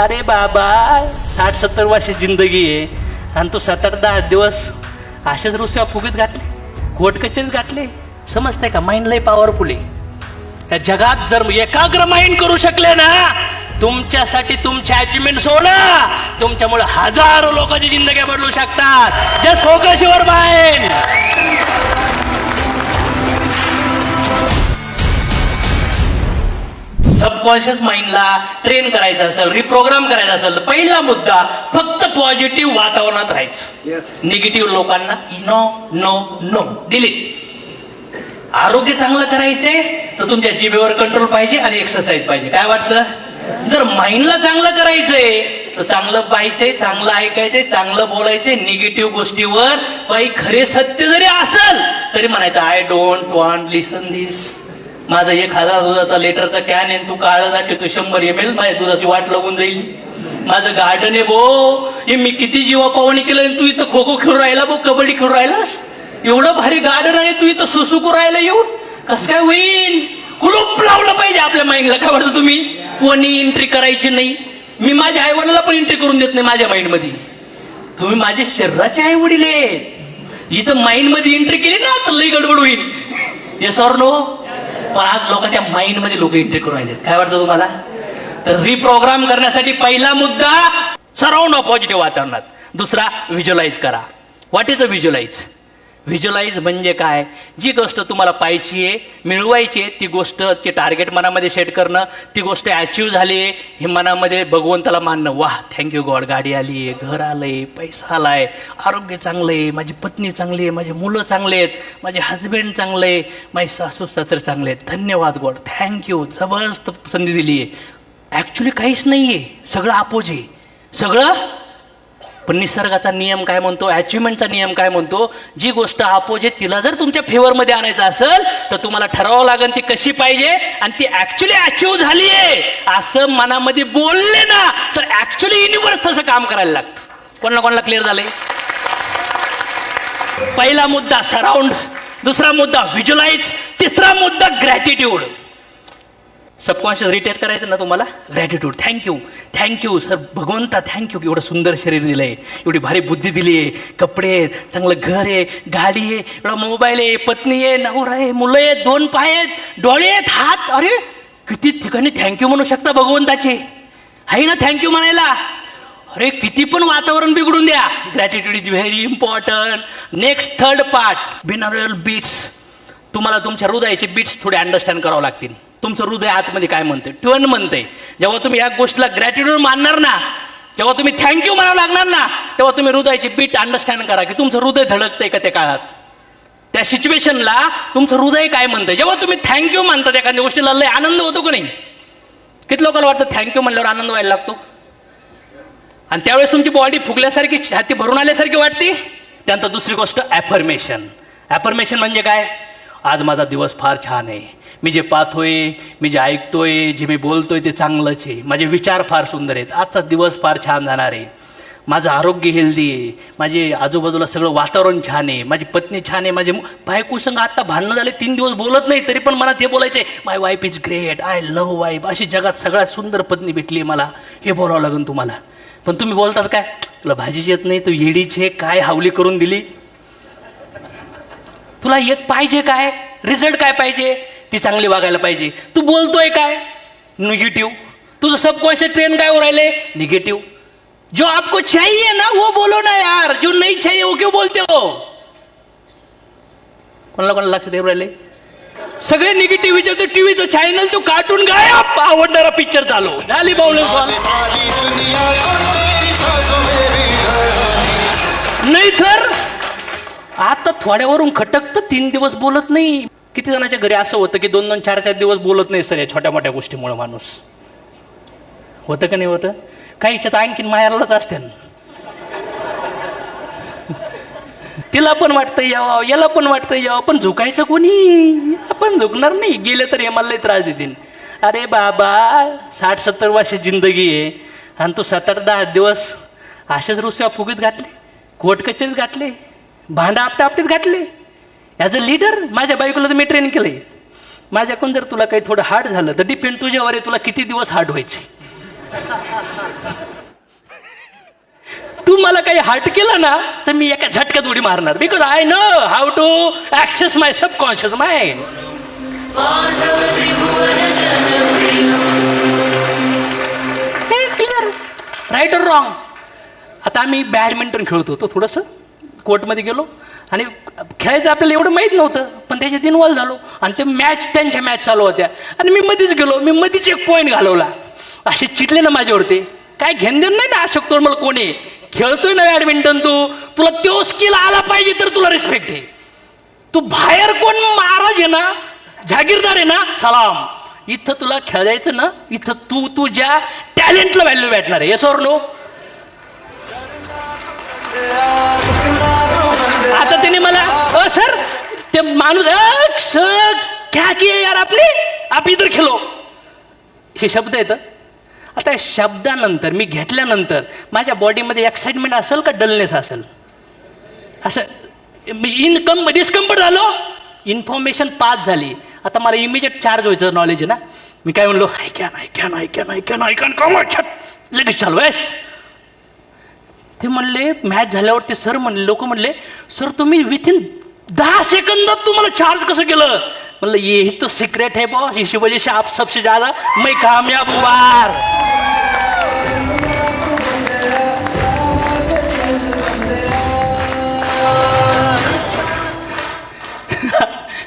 अरे बाबा साठ सत्तर वर्ष जिंदगी आहे. आणि तू सात आठ दहा दिवस असेच रुसव्या फुगीत घातले कोर्ट कचेरीत घातले. समजते का? माइंड लय पॉवरफुल आहे. या जगात जर एकाग्र माइंड करू शकले ना तुमच्यासाठी तुमच्या अचिव्हमेंट सोडा. तुमच्यामुळे हजारो लोकांची जिंदगी बदलू शकतात. Just focus your mind subconscious माइंडला train करायचं असेल रिप्रोग्राम करायचा असेल तर पहिला मुद्दा फक्त पॉझिटिव्ह वातावरणात राहायचं. निगेटिव्ह लोकांना नो नो नो डिलीट आरोग्य चांगलं करायचंय तर तुमच्या जिभेवर कंट्रोल पाहिजे आणि एक्सरसाइज पाहिजे. काय वाटतं? जर माइंडला चांगलं करायचंय तर चांगलं पाहायचंय चांगलं ऐकायचंय चांगलं बोलायचंय निगेटिव्ह गोष्टीवर काही खरे सत्य जरी असेल तरी म्हणायचं I don't want listen this माझा एक हजार दुधाचा लिटरचा कॅन आहे तू काळ दाखवतो शंभर एम एल माझ्या दुधाची वाट लागून जाईल. माझं गार्डन आहे भो हे मी किती जीवा पावणी केलं तू इथं खो खो खेळून राहिला भाऊ कबड्डी खेळून राहिलास? एवढं भारी गार्डन आहे तू इथं सुसुकू राहिला येऊन? कस काय होईल कुलूप लावलं पाहिजे आपल्या माइंडला काय वाटतं तुम्ही? कोणी एंट्री करायची नाही. मी माझ्या आई पण एंट्री करून देत नाही माझ्या माइंडमध्ये तुम्ही माझे शरीराचे आई वडील आहेत. इथं माइंडमध्ये एंट्री केली ना तर लई गडबड होईल. येस ऑर नो पण आज लोकांच्या माइंडमध्ये लोक एंट्री करून राहिले काय वाटतं तुम्हाला? तर रिप्रोग्राम करण्यासाठी पहिला मुद्दा सराउंड पॉझिटिव्ह वातावरणात. दुसरा व्हिज्युअलाइज करा. What is a visualise visualise म्हणजे काय? जी गोष्ट तुम्हाला पाहिजे आहे मिळवायची आहे ती गोष्ट ते टार्गेट मनामध्ये सेट करणं ती गोष्ट अचीव झाली आहे हे मनामध्ये भगवंताला मानणं. वाह थँक्यू गॉड गाडी आली आहे घर आलं आहे पैसा आलाय आरोग्य चांगलं आहे माझी पत्नी चांगली आहे माझी मुलं चांगले आहेत माझे हजबंड चांगले आहे माझे सासू सासरे चांगले आहेत. धन्यवाद गॉड थँक्यू जबरदस्त संधी दिली आहे. ॲक्च्युली काहीच नाही आहे सगळं आपोज आहे. सगळं पण निसर्गाचा नियम काय म्हणतो? अचिव्हमेंटचा नियम काय म्हणतो? जी गोष्ट अपोज आहे तिला जर तुमच्या फेवरमध्ये आणायचं असेल तर तुम्हाला ठरवावं लागेल ती कशी पाहिजे आणि ती ऍक्च्युली अचीव झाली आहे असं मनामध्ये बोलले ना तर ऍक्च्युली युनिव्हर्स तसं काम करायला लागतं. कोणाला कोणाला क्लिअर झालंय? पहिला मुद्दा सराउंड दुसरा मुद्दा व्हिज्युलाइज तिसरा मुद्दा ग्रॅटिट्यूड सबकॉन्शियस रिटेट करायचं ना तुम्हाला? Gratitude thank you thank you sir भगवंता थँक्यू एवढं सुंदर शरीर दिलंय. एवढी भारी बुद्धी दिली आहे कपडे आहेत चांगलं घर आहे गाडी आहे एवढा मोबाईल आहे पत्नी आहे नवरा आहे मुलं आहेत दोन पाय आहेत डोळे आहेत हात. अरे किती ठिकाणी थँक्यू म्हणू शकता भगवंताचे. आहे ना थँक्यू म्हणायला? अरे किती पण वातावरण बिघडून द्या. Gratitude is very important next third part binaural beats तुम्हाला तुमच्या हृदयाचे बीट्स थोडे अंडरस्टँड करावं लागतील. तुमचं हृदय आतमध्ये काय म्हणते ट्वन म्हणते जेव्हा तुम्ही या गोष्टीला ग्रॅटिट्यूड मानणार ना जेव्हा तुम्ही थँक्यू म्हणावं लागणार ना तेव्हा तुम्ही हृदयाची बीट अंडरस्टँड करा की तुमचं हृदय धडकतंय का त्या काळात? त्या सिच्युएशनला तुमचं हृदय काय म्हणतंय? जेव्हा तुम्ही थँक्यू मानता एखाद्या गोष्टीला लय आनंद होतो का नाही? किती लोकांना वाटतं थँक्यू म्हणल्यावर आनंद व्हायला लागतो? आणि त्यावेळेस तुमची बॉडी फुगल्यासारखी छाती भरून आल्यासारखी वाटते? त्यानंतर दुसरी गोष्ट ॲफर्मेशन ॲफर्मेशन म्हणजे काय? आज माझा दिवस फार छान आहे. मी जे पाहतोय मी जे ऐकतोय जे मी बोलतोय ते चांगलंच आहे. माझे विचार फार सुंदर आहेत. आजचा दिवस फार छान जाणार आहे. माझं आरोग्य हेल्दी आहे. माझे आजूबाजूला सगळं वातावरण छान आहे. माझी पत्नी छान आहे. माझे बायको संग आत्ता भांडणं झाले तीन दिवस बोलत नाही तरी पण मला ते बोलायचं आहे my wife is great I love wife अशी जगात सगळ्यात सुंदर पत्नी भेटली आहे मला. हे बोलावं लागेल तुम्हाला. पण तुम्ही बोलतात काय? तुला भाजीच येत नाही. तू येडीचे काय हावली करून दिली? तुला येत पाहिजे काय? रिझल्ट काय पाहिजे? ती चांगली वागायला पाहिजे. तू बोलतोय काय? निगेटिव्ह तुझं सबकॉन्शियस ट्रेन काय हो राहिले? निगेटिव्ह जो आपको चाहिए ना वो बोलो ना यार. जो नहीं चाहिए वो क्यों बोलते हो? कोणाला कोणाला लक्ष देऊ राहिले? सगळे निगेटिव्ह विचारतो टीव्हीचं चॅनल तो कार्टून गायब. आवडणारा पिक्चर चालू. झाली में भी नाही तर आता थोड्यावरून खटकतं तीन दिवस बोलत नाही. किती जणांच्या घरी असं होतं की दोन दोन चार चार दिवस बोलत नाही सर या छोट्या मोठ्या गोष्टीमुळे माणूस. होतं का नाही होतं? काही इच्छा आणखीन मायालाच असते तिला पण वाटतं यावं याला पण वाटतं यावं पण झुकायचं कोणी? आपण झुकणार नाही. गेले तर मला त्रास देतील. अरे बाबा साठ सत्तर वर्ष जिंदगी आहे. आणि तू सात आठ दहा दिवस असेच रुसव्या फुगीत घातले? कोर्ट कचेरीत घातले? भांडा आपटा आपटीत घातले. ॲज अ लीडर माझ्या बायकोला तर मी ट्रेन केलंय. माझ्याकडून जर तुला काही थोडं हार्ड झालं तर डिपेंड तुझ्यावर आहे तुला किती दिवस हार्ड व्हायचे? तू मला काही हट केलं ना तर मी एका झटक्यात उडी मारणार. Because I know how to access my subconscious mind clear right और रॉंग आता आम्ही बॅडमिंटन खेळत होतो थोडंसं. कोर्टमध्ये गेलो आणि खेळायचं आपल्याला एवढं माहीत नव्हतं पण त्याच्यात इन्वॉल्व झालो. आणि ते मॅच त्यांच्या मॅच चालू होत्या. आणि मी मध्येच गेलो मी मध्येच एक पॉईंट घालवला. असे चिटले ना माझ्यावरती. काय घेणदेण नाही ना अशोक मला कोणी. खेळतोय ना बॅडमिंटन तू. तुला तो स्किल आला पाहिजे तर तुला रिस्पेक्ट आहे. तू बाहेर कोण महाराज आहे ना जागीरदार आहे ना सलाम. इथं तुला खेळायचं ना इथं तू तुझ्या टॅलेंटला व्हॅल्यू भेटणार आहे. Yes no uh sir. ते माणूस "अ, सर क्या किया यार आपने आप इधर खेलो. हे शब्द येतं आता या शब्दानंतर मी घेतल्यानंतर माझ्या बॉडीमध्ये एक्साइटमेंट असेल का डलनेस असेल? असं इनकम डिस्कम्फर्ट झालो. इन्फॉर्मेशन पास झाली. आता मला इमिजिएट चार्ज व्हायचं नॉलेज आहे ना. मी काय म्हणलो I can I can I can I can I can come लगेच चालू येस ते म्हणले मॅच झाल्यावर ते सर म्हणले लोक म्हणले सर तुम्ही विथिन दहा सेकंदात तुम्हाला चार्ज कसं केलं? म्हणलं यही तो सिक्रेट है बॉस इसी वजह से आप सबसे ज्यादा मैं कामयाब हुआ.